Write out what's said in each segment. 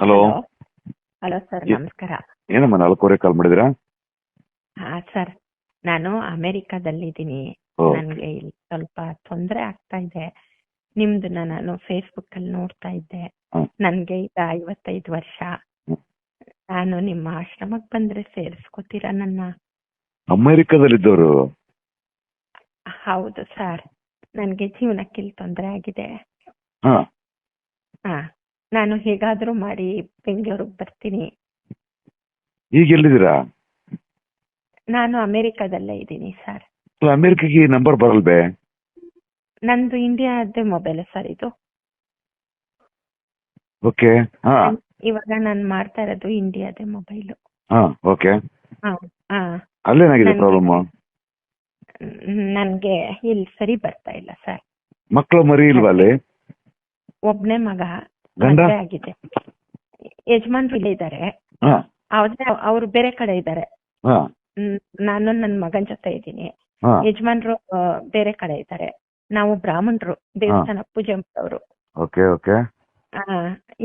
Hello? Hello? Sir ನಮಸ್ಕಾರ. ಏನಮ್ಮ ನಾಲ್ಕೂವರೆ ಕಾಲ್ ಮಾಡಿದ್ರಾ ಹಾ ಸರ್. ನಾನು ಅಮೆರಿಕಾದಲ್ಲಿ ಇದ್ದೀನಿ ನನಗೆ ಇಲ್ಲಿ ಸ್ವಲ್ಪ ತೊಂದರೆ ಆಗ್ತಾ ಇದೆ. ನಿಮ್ದು ನಾನು ಫೇಸ್ಬುಕ್ ಅಲ್ಲಿ ನೋಡ್ತಾ ಇದ್ದೆ. ನನ್ಗೆ ಈಗ ಐವತ್ತೈದು ವರ್ಷ. ನಾನು ನಿಮ್ಮ ಆಶ್ರಮಕ್ಕೆ ಬಂದ್ರೆ ಸೇರಿಸ್ಕೋತೀರಾ ನನ್ನ? ಅಮೆರಿಕದಲ್ಲಿದ್ದವರು? ಹೌದು ಸರ್. ನನ್ಗೆ ಜೀವನಕ್ಕೆ ಇಲ್ಲಿ ತೊಂದರೆ ಆಗಿದೆ. ಹಾ. ನಾನು ಹೇಗಾದ್ರೂ ಮಾಡಿ ಬೆಂಗಳೂರಿಗೆ ಬರ್ತೀನಿ. ಈಗ ಎಲ್ಲಿದ್ದೀರಾ? ನಾನು ಅಮೆರಿಕಾದಲ್ಲೇ ಇದ್ದೀನಿ ಸರ್. ಅಮೆರಿಕಕ್ಕೆ ಈ ನಂಬರ್ ಬರಲ್ವೇ? ನಂದು ಇಂಡಿಯಾದ ಮೊಬೈಲ್ ಸರ್ ಇದು. ಓಕೆ ಹಾ. ಇವಾಗ ನಾನು ಮಾಡ್ತಾ ಇರೋದು ಇಂಡಿಯಾದ ಮೊಬೈಲ್. ಹಾ ಓಕೆ. ಹಾ ಹಾ. ಅಲ್ಲೇನಾಗಿದೆ ನನ್ಗೆ- ಪ್ರಾಬ್ಲಮ್? ನನ್ಗೆ ಇಲ್ಲಿ ಸರಿ ಬರ್ತಾ ಇಲ್ಲ ಸರ್. ಮಕ್ಕಳು ಮರಿ ಇಲ್ವಾ ಅಲ್ಲಿ? ಒಬ್ನೇ ಮಗ. ಮದ್ವೆ ಆಗಿದೆ. ಯಜಮಾನ್ರು ಇಲ್ಲೇ ಇದ್ದಾರೆ ಅವ್ರು ಬೇರೆ ಕಡೆ ಇದ್ದಾರೆ ನಾನು ನನ್ನ ಮಗನ್ ಜೊತೆ ಇದ್ದೀನಿ. ಯಜಮಾನ್ರು ಬೇರೆ ಕಡೆ ಇದ್ದಾರೆ ನಾವು ಬ್ರಾಹ್ಮಣರು ದೇವಸ್ಥಾನ ಪೂಜೆ ಮಾಡೋರು. Okay okay.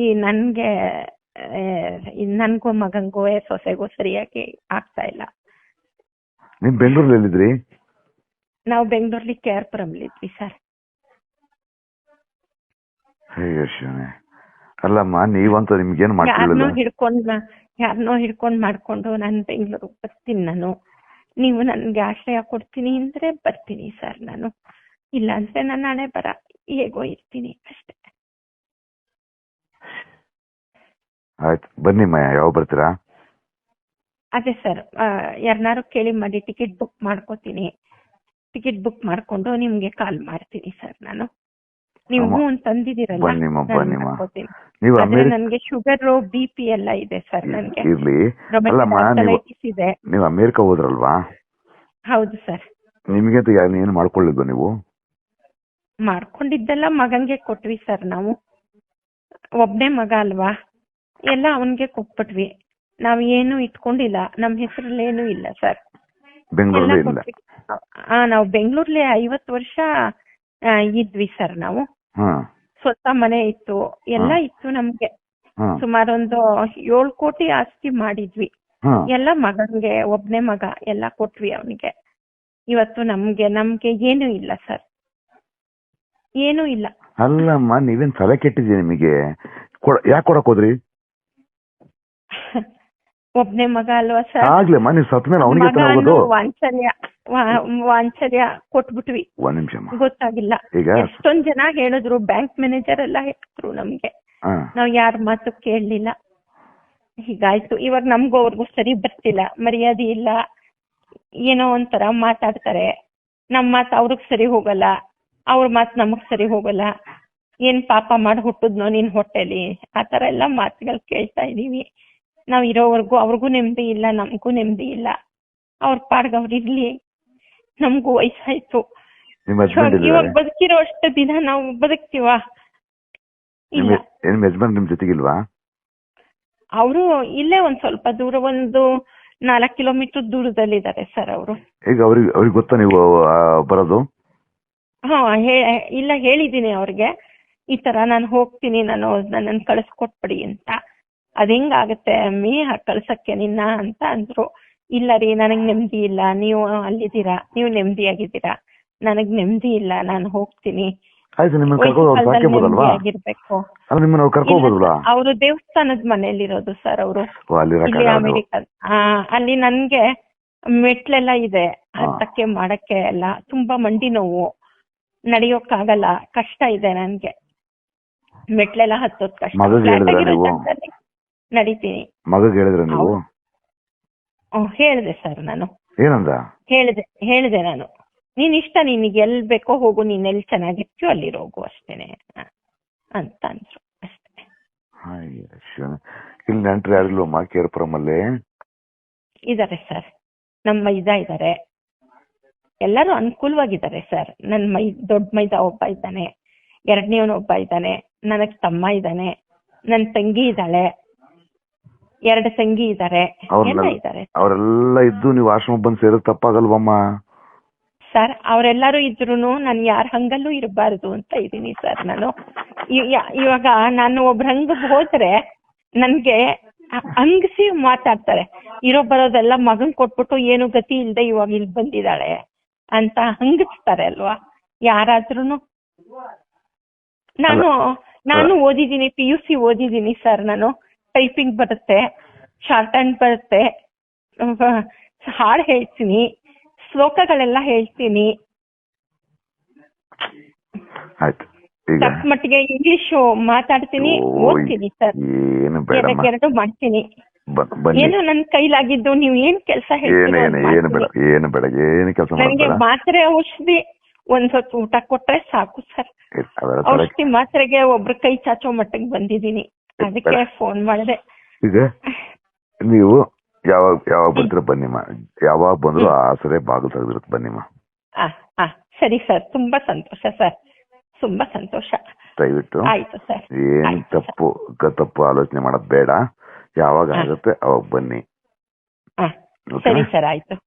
ಈ ನನ್ಗೆ ನನ್ಗೂ ಮಗಂಗೂ ಸೊಸೆಗೂ ಸರಿಯಾಗಿ ಆಗ್ತಾ ಇಲ್ಲ. ನಿಮ್ ಬೆಂಗಳೂರಲ್ಲಿ ನಾವು ಬೆಂಗಳೂರಲ್ಲಿ ಕೆ ಆರ್ ಪುರಂ ಇದ್ವಿ ಸರ್. ಅಯ್ಯೋ ಶಿವನೇ ಅಲ್ಲಮ್ಮ ನೀವಂತೂ ನಿಮ್ಗೇನ್ ಯಾರನ್ನೋ ಮಾಡ್ಕೊಳ್ಳಿಲ್ಲ ಹಿಡ್ಕೊಂಡ್ ಯಾರನ್ನೋ ಹಿಡ್ಕೊಂಡ್ ಮಾಡ್ಕೊಂಡು ನಾನು ಬೆಂಗಳೂರಿಗೆ ಬರ್ತೀನಿ ನಾನು. ನೀವು ನನ್ಗೆ ಆಶ್ರಯ ಕೊಡ್ತೀನಿ ಅಂದ್ರೆ ಬರ್ತೀನಿ ಸರ್ ನಾನು. ಇಲ್ಲ ಅಂದ್ರೆ ನಾನು ನಾಳೆ ಬರ ಹೇಗೋ ಇರ್ತೀನಿ ಅಷ್ಟೇ. ಆಯ್ತು ಬನ್ನಿ ಮಯ ಯಾವಾಗ ಬರ್ತೀರಾ? ಅದೇ ಸರ್ ಯಾರನ್ನಾರು ಕೇಳಿ ಮಾಡಿ ಟಿಕೆಟ್ ಬುಕ್ ಮಾಡ್ಕೋತೀನಿ. ಟಿಕೆಟ್ ಬುಕ್ ಮಾಡ್ಕೊಂಡು ನಿಮ್ಗೆ ಕಾಲ್ ಮಾಡ್ತೀನಿ ಸರ್ ನಾನು. ನೀವು ಹ್ಞೂ ತಂದಿದ್ದೀರಲ್ಲ ಬನ್ನಿಮ್ಮ, ಬನ್ನಿಮ್ಮ. ನೀವು ನನ್ಗೆ ಶುಗರ್ ಬಿ ಪಿ ಎಲ್ಲ ಇದೆ ಸರ್ ನನ್ಗೆ. ಇರ್ಲಿ. ಅಲ್ಲಮ್ಮ ನೀವು ಇದೆ. ನೀವು ಅಮೇರಿಕ ಹೋದ್ರಲ್ವಾ? ಹೌದು ಸರ್. ನಿಮ್ಗೆ ಏನು ಮಾಡ್ಕೊಳ್ಳಿಲ್ವ ನೀವು? ಮಾಡ್ಕೊಂಡಿದ್ದೆಲ್ಲ ಮಗನ್ಗೆ ಕೊಟ್ವಿ ಸರ್ ನಾವು. ಒಬ್ನೇ ಮಗ ಅಲ್ವಾ? ಎಲ್ಲ ಅವನ್ಗೆ ಕೊಟ್ಬಿಟ್ವಿ. ನಾವ್ ಏನು ಇಟ್ಕೊಂಡಿಲ್ಲ. ನಮ್ ಹೆಸರಲ್ಲಿ ಏನು ಇಲ್ಲ ಸರ್. ಬೆಂಗಳೂರಲ್ಲಿ ಇಲ್ಲ. ಆ ನಾವು ಬೆಂಗಳೂರಲ್ಲಿ ಐವತ್ತು ವರ್ಷ ಇದ್ವಿ ಸರ್ ನಾವು. ಸ್ವಂತ ಮನೆ ಇತ್ತು. ಎಲ್ಲ. ಇತ್ತು ನಮ್ಗೆ. ಸುಮಾರೊಂದು ಏಳು ಕೋಟಿ ಆಸ್ತಿ ಮಾಡಿದ್ವಿ. ಎಲ್ಲ ಮಗನ್ಗೆ ಒಬ್ನೇ ಮಗ ಎಲ್ಲ ಕೊಟ್ವಿ ಅವನಿಗೆ. ಇವತ್ತು ನಮ್ಗೆ ನಮ್ಗೆ ಏನು ಇಲ್ಲ ಸರ್. ಏನು ಇಲ್ಲ. ಅಲ್ಲಮ್ಮ ನೀವೇನ್ ತಲೆ ಕೆಟ್ಟಿದ್ರಿ ನಿಮಗೆ? ಯಾಕೆ ಕೊಡಕ್ ಹೋದ್ರಿ? ಒಬ್ನೇ ಮಗ ಅಲ್ವಾ ಸರ್? ಆಗ್ಲಮ್ಮ ಮನೆ ಸತ್ ಮೇಲೆ ಅವನಿಗೆ ಮಗ ಹೋಗೋದು? ವಾಂಚಲ್ಯ ವಾ- ವಾಂಚಲ್ಯ ಕೊಟ್ಬಿಟ್ವಿ. ಒಂದ್ ನಿಮಿಷಮ್ಮ ಗೊತ್ತಾಗಿಲ್ಲ. ಈಗ? ಎಷ್ಟೊಂದ್ ಜನ ಹೇಳಿದ್ರು ಬ್ಯಾಂಕ್ ಮ್ಯಾನೇಜರ್ ಎಲ್ಲ ಹೇಳಿದ್ರು ನಮ್ಗೆ. ಹಾ ನಾವ್ ಯಾರ ಮಾತು ಕೇಳಲಿಲ್ಲ. ಹೀಗಾಯ್ತು. ಇವಾಗ ನಮ್ಗೂ ಅವ್ರಿಗೂ ಸರಿ ಬರ್ತಿಲ್ಲ. ಮರ್ಯಾದೆ ಇಲ್ಲ. ಏನೋ ಒಂಥರ ಮಾತಾಡ್ತಾರೆ. ನಮ್ ಮಾತು ಅವ್ರಿಗ್ ಸರಿ ಹೋಗಲ್ಲ. ಅವ್ರ ಮಾತು ನಮಗ್ ಸರಿ ಹೋಗಲ್ಲ. ಏನ್ ಪಾಪ ಮಾಡಿ ಹುಟ್ಟುದ್ನೋ ನಿನ್ ಹೊಟ್ಟೆಲಿ? ಆತರ ಎಲ್ಲ ಮಾತುಗಳು ಕೇಳ್ತಾ ಇದೀವಿ. ನಾವ್ ಇರೋವರೆಗೂ ಅವ್ರಿಗೂ ನೆಮ್ಮದಿ ಇಲ್ಲ ನಮಗೂ ನೆಮ್ಮದಿ ಇಲ್ಲ. ಅವ್ರ ಪಾಡ್ಗ ಅವ್ರಿರ್ಲಿ ಇರ್ಲಿ. ನಮಗೂ ವಯಸ್ಸಾಯ್ತು ಇವಾಗ ಬದುಕಿರೋ ಅಷ್ಟು ದಿನ ನಾವು ಬದುಕ್ತಿವ? ಯಜಮಾನ್ ನಿಮ್ ಜೊತೆಗಿಲ್ವಾ? ಅವರು ಇಲ್ಲೇ ಒಂದ್ ಸ್ವಲ್ಪ ದೂರ ಒಂದು ನಾಲ್ಕ್ ಕಿಲೋಮೀಟರ್ ದೂರದಲ್ಲಿ ಇದ್ದಾರೆ ಸರ್ ಅವರು. ಈಗ ಅವ್ರಿಗೆ ಅವ್ರಿಗೆ ಗೊತ್ತಾ ನೀವು ಬರೋದು? ಹಾ ಇಲ್ಲ ಹೇಳಿದೀನಿ ಅವ್ರಿಗೆ. ಈ ತರ ನಾನು ಹೋಗ್ತೀನಿ ನಾನು ನನ್ನ ಕಳಿಸ್ಕೊಟ್ಬಿಡಿ ಅಂತ. ಅದ್ ಹೆಂಗಾಗತ್ತೆ ಅಮ್ಮಿ? ಕಳ್ಸಕ್ಕೆ ನಿನ್ನ ಅಂತ ಅಂದ್ರು. ಇಲ್ಲ ರೀ ನನಗ್ ನೆಮ್ಮದಿ ಇಲ್ಲ. ನೀವು ಅಲ್ಲಿದ್ದೀರಾ? ನೀವು ನೆಮ್ಮದಿಯಾಗಿದ್ದೀರಾ ನನಗ್ ನೆಮ್ಮದಿ ಇಲ್ಲ. ನಾನು ಹೋಗ್ತೀನಿ. ಅವ್ರು ದೇವಸ್ಥಾನದ ಮನೇಲಿರೋದು ಸರ್ ಅವರು. ಅಲ್ಲಿ ನನ್ಗೆ ಮೆಟ್ಲೆಲ್ಲ ಇದೆ. ಹತ್ತಕ್ಕೆ ಮಾಡಕ್ಕೆ ಎಲ್ಲ. ತುಂಬಾ ಮಂಡಿ ನೋವು. ಆಗಲ್ಲ ಕಷ್ಟ ಇದೆ ನನ್ಗೆ. ಮೆಟ್ಲೆಲ್ಲ ಹತ್ತೋದ್ ಕಷ್ಟ. ನಡೀತೀನಿ. ಮಗಗೆ ಹೇಳಿದ್ರ ನೀವು? ಹೇಳಿದೆ ಹ್ಮ್, ಹೇಳ್ದೆ ಸರ್ ನಾನು. ಏನಂದ? ಹೇಳಿದೆ ಹೇಳಿದೆ ನಾನು. ನೀನ್ ಇಷ್ಟ ನಿನಗೆ ಎಲ್ ಬೇಕೋ ಹೋಗು ನೀನ್ ಎಲ್ ಚೆನ್ನಾಗಿರ್ತೀಯೋ ಅಲ್ಲಿ ಹೋಗು ಅಷ್ಟೇನೆ. ಹ, ಅಂತ ಅಂದ್ರು ಅಷ್ಟೇ. ಶಿವನೇ. ಇಲ್ಲಿ ನೆಂಟ್ರು ಯಾರಿಲ್ವಮ್ಮ ಕೇರ್ಪುರಂ ಅಲ್ಲಿ ಇದಾರೆ ಸರ್. ನಮ್ಮ ಮೈದ ಇದ್ದಾರೆ ಎಲ್ಲರೂ ಅನುಕೂಲವಾಗಿದ್ದಾರೆ ಸರ್. ನನ್ನ ಮೈ ದೊಡ್ಡ ಮೈದ ಒಬ್ಬ ಇದ್ದಾನೆ. ಎರಡನೇವನು ಒಬ್ಬ ಇದ್ದಾನೆ. ನನಗ್ ತಮ್ಮ ಇದ್ದಾನೆ. ನನ್ನ ತಂಗಿ ಇದ್ದಾಳೆ. ಎರಡು ತಂಗಿ ಇದ್ದಾರೆ ಅವ್ರನ್ನ- ಎಲ್ಲ ಇದ್ದಾರೆ ಅವರೆಲ್ಲ ಇದ್ದು ನೀವು ಆಶ್ರಮ ಬಂದು ಸೇರೋದು ತಪ್ಪಾಗಲ್ವಮ್ಮ? ಸರ್ ಅವರೆಲ್ಲರೂ ಇದ್ರೂನು ನಾನು ಯಾರ ಹಂಗಲ್ಲೂ ಇರಬಾರದು ಅಂತ ಇದೀನಿ ಸರ್ ನಾನು. ಇವಾಗ ನಾನು ಒಬ್ರ ಹಂಗ ಹೋದ್ರೆ ನನ್ಗೆ ಅ- ಹಂಗಸಿ ಮಾತಾಡ್ತಾರೆ. ಇರೋ ಬರೋದೆಲ್ಲ ಮಗನ್ ಕೊಟ್ಬಿಟ್ಟು ಏನು ಗತಿ ಇಲ್ದೆ ಇವಾಗ ಇಲ್ಲಿ ಬಂದಿದ್ದಾಳೆ ಅಂತ ಹಂಗಿಸ್ತಾರೆ ಅಲ್ವಾ? ಯಾರಾದ್ರೂನು. ನಾನು ನಾನು ಓದಿದೀನಿ ಪಿ ಯು ಸಿ ಓದಿದೀನಿ ಸರ್ ನಾನು. ಟೈಪಿಂಗ್ ಬರುತ್ತೆ ಶಾರ್ಟ್ ಹ್ಯಾಂಡ್ ಬರುತ್ತೆ. ಹಾಡ್ ಹೇಳ್ತೀನಿ ಶ್ಲೋಕಗಳೆಲ್ಲ ಹೇಳ್ತೀನಿ. ಮಟ್ಟಿಗೆ ಇಂಗ್ಲಿಷ್ ಮಾತಾಡ್ತೀನಿ ಓದ್ತೀನಿ ಸರ್. ಎರಡು ಮಾಡ್ತೀನಿ. ಏನು ನನ್ ಕೈಲಾಗಿದ್ದು ನೀವ್ ಏನ್ ಕೆಲಸ ನನಗೆ ಮಾತ್ರೆ ಔಷಧಿ ಒಂದ್ ಊಟ ಕೊಟ್ರೆ ಸಾಕು ಸರ್. ಔಷಧಿ ಮಾತ್ರೆಗೆ ಒಬ್ರು ಕೈ ಚಾಚೋ ಮಟ್ಟಿಗೆ ಬಂದಿದ್ದೀನಿ. ಅದಕ್ಕೆ ಫೋನ್ ಮಾಡಿದೆ. ಈಗ ನೀವು ಯಾವಾಗ ಯಾವಾಗ ಬರ್ತೀರ ಬನ್ನಿಮ್ಮ ಯಾವಾಗ ಬಂದ್ರು ಆಸರೆ ಸರಿ ಬಾಗಿಲು ತೆಗೆದಿರುತ್ತೆ ಬನ್ನಿಮ್ಮ ಸರಿ ಸರ್. ತುಂಬಾ ಸಂತೋಷ ಸರ್. ತುಂಬಾ ಸಂತೋಷ. ದಯವಿಟ್ಟು ಆಯ್ತು ಸರ್. ಏನ್ ತಪ್ಪು ತಪ್ಪು ಆಲೋಚನೆ ಮಾಡೋದ್ ಬೇಡ. ಯಾವಾಗ ಆಗುತ್ತೆ ಅವಾಗ ಬನ್ನಿ. ಸರಿ ಸರ್. ಆಯ್ತು.